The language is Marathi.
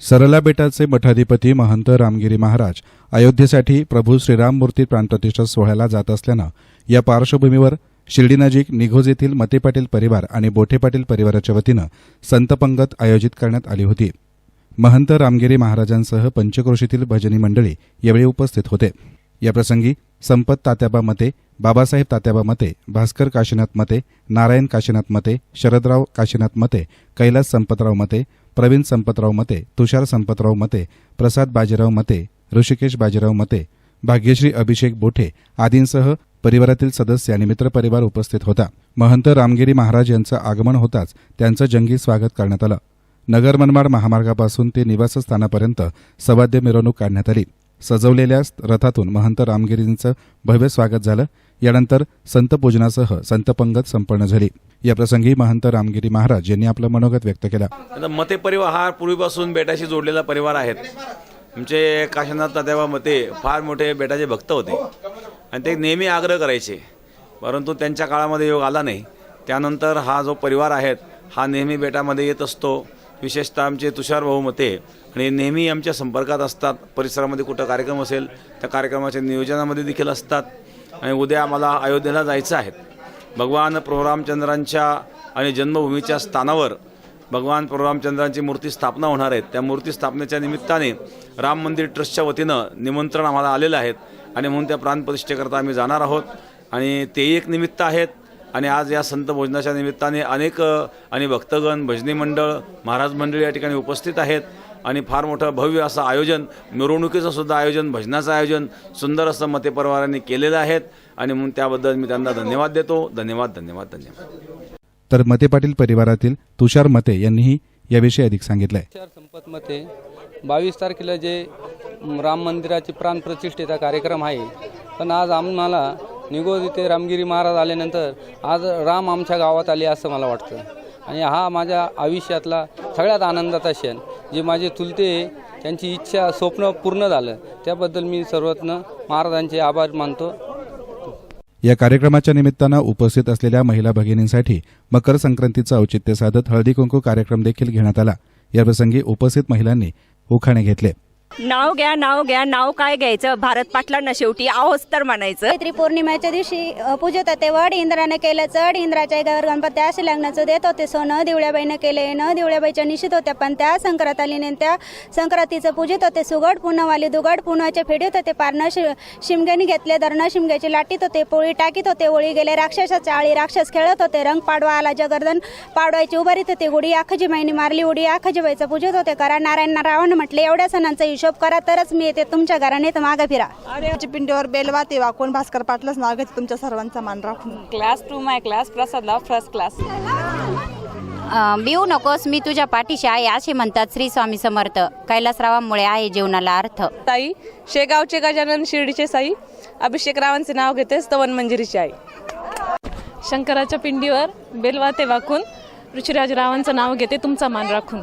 सरला बेटाचे मठाधिपती महंत रामगिरी महाराज अयोध्येसाठी प्रभू श्रीराममूर्ती प्राणप्रतिष्ठा सोहळ्याला जात असल्यानं या पार्श्वभूमीवर शिर्डीनजीक निघोज येथील मते पाटील परिवार आणि बोठे पाटील परिवाराच्या वतीनं संतपंगत आयोजित करण्यात आली होती. महंत रामगिरी महाराजांसह पंचक्रोशीतील भजनी मंडळी यावेळी उपस्थित होते. याप्रसंगी संपत तात्याबा मते बाबासाहेब तात्याबा मते भास्कर काशीनाथ मते नारायण काशीनाथ मते शरदराव काशीनाथ मते कैलास संपतराव मते प्रवीण संपतराव मते तुषार संपतराव मते प्रसाद बाजीराव मते ऋषिकेश बाजीराव मते भाग्यश्री अभिषेक बोठे आदींसह परिवारातील सदस्य आणि मित्रपरिवार उपस्थित होता. महंत रामगिरी महाराज यांचं आगमन होताच त्यांचं जंगी स्वागत करण्यात आलं. नगर मनमाड महामार्गापासून ते निवासस्थानापर्यंत सवाद्य मिरवणूक काढण्यात आली. सजवलेल्या रथातून महंत रामगिरींचं भव्य स्वागत झालं. यानंतर संत पूजनासह संत पंगत संपन्न झाली. याप्रसंगी महंत रामगिरी महाराज यांनी आपलं मनोगत व्यक्त केलं. मते परिवार हा पूर्वीपासून बेटाशी जोडलेला परिवार आहेत. आमचे काशीनाथ तात्याबा मते फार मोठे बेटाचे भक्त होते. आणि ते नेहमी आग्रह करायचे. परंतु त्यांच्या काळामध्ये योग आला नाही. त्यानंतर हा जो परिवार आहेत हा नेहमी बेटामध्ये येत असतो. विशेषतः आमचे तुषार भाऊ मते आणि नेहमी आमच्या संपर्कात असतात. परिसरामध्ये कुठं कार्यक्रम असेल त्या कार्यक्रमाच्या नियोजनामध्ये देखील असतात. आणि उद्या आम्हाला अयोध्येला जायचं आहे. भगवान प्रभुरामचंद्रांच्या आणि जन्मभूमीच्या स्थानावर भगवान प्रभुरामचंद्रांची मूर्ती स्थापना होणार आहेत त्या मूर्ती स्थापनेच्या निमित्ताने राम मंदिर ट्रस्टच्या वतीनं निमंत्रण आम्हाला आलेलं आहेत आणि म्हणून त्या प्राणप्रतिष्ठेकरता आम्ही जाणार आहोत. आणि तेही एक निमित्त आहेत आणि आज या संत भोजनाच्या निमित्ताने अनेक आणि भक्तगण भजनी मंडळ महाराज मंडळ या ठिकाणी उपस्थित आहेत. आणि फार मोठं भव्य असं आयोजन मिरवणुकीचं सुद्धा आयोजन भजनाचं आयोजन सुंदर असं मते परिवारांनी केलेलं आहेत. आणि म्हणून त्याबद्दल मी त्यांना धन्यवाद देतो. धन्यवाद धन्यवाद धन्यवाद. तर मते पाटील परिवारातील तुषार मते यांनीही याविषयी अधिक सांगितलंय. चार संपतमध्ये बावीस तारखेला जे राम मंदिराची प्राणप्रतिष्ठेचा कार्यक्रम आहे पण आज आम्हाला निगोज इथे रामगिरी महाराज आल्यानंतर आज राम आमच्या गावात आले असं मला वाटतं. आणि हा माझ्या आयुष्यातला सगळ्यात आनंदाचा क्षण. जे माझे चुलते त्यांची इच्छा स्वप्न पूर्ण झालं. त्याबद्दल मी सर्वत्र महाराजांचे आभार मानतो. या कार्यक्रमाच्या निमित्तानं उपस्थित असलेल्या महिला भगिनींसाठी मकर संक्रांतीचं औचित्य साधत हळदी कुंकू कार्यक्रम देखील घेण्यात आला. याप्रसंगी उपस्थित महिलांनी उखाणे घेतले. नाव घ्या नाव घ्या नाव काय घ्यायचं? भारत पाटलांना शेवटी आहोस तर म्हणायचं. चैत्री पौर्णिमेच्या दिवशी पूजतात पूजत होते वड इंद्राने केलं चढ. इंद्राच्या गावर गणपती असे लग्नाचं देत होते सोनं दिवळ्याबाईने केले न दिवळ्याबाईच्या निश्चित होत्या पण त्या संक्रांत आलीने त्या संक्रांतीचं पूजित होते सुगड पुनवाली दुगड पुनवाच्या फेडीत होते पारणं शि शिमग्यानी घेतले धरणं शिमग्याची लाटीत होते पोळी टाकीत होते ओळी गेले राक्षसाच्या आळी राक्षस खेळत होते रंग पाडवा आला जगर्दन पाडवायची उभारीत होते उडी आखजी माईने मारली उडी आखजीबाईचं पूजत होते करा नारायण रावण म्हटले एवढ्या सणांचा हिशोब करा तरच मी येते तुमच्या घराने तर मागं फिरा. आमच्या पिंडीवर बेलवा ते वाकून भास्कर पाटलंच नाव घेते तुमच्या सर्वांचा मान राखून. क्लास टू माय क्लास प्रसादला फर्स्ट क्लास बिऊ नकोस मी तुझ्या पाठीशी आहे असे म्हणतात श्री स्वामी समर्थ. कैलासरावांमुळे आहे जीवनाला अर्थ. ताई शेगावचे गजानन शिर्डीचे साई अभिषेक रावांचे नाव घेते स्तवन मंजिरीची आई. शंकराच्या पिंडीवर बेलवाते वाकून ऋषीराज रावांचं नाव घेते तुमचा मान राखून.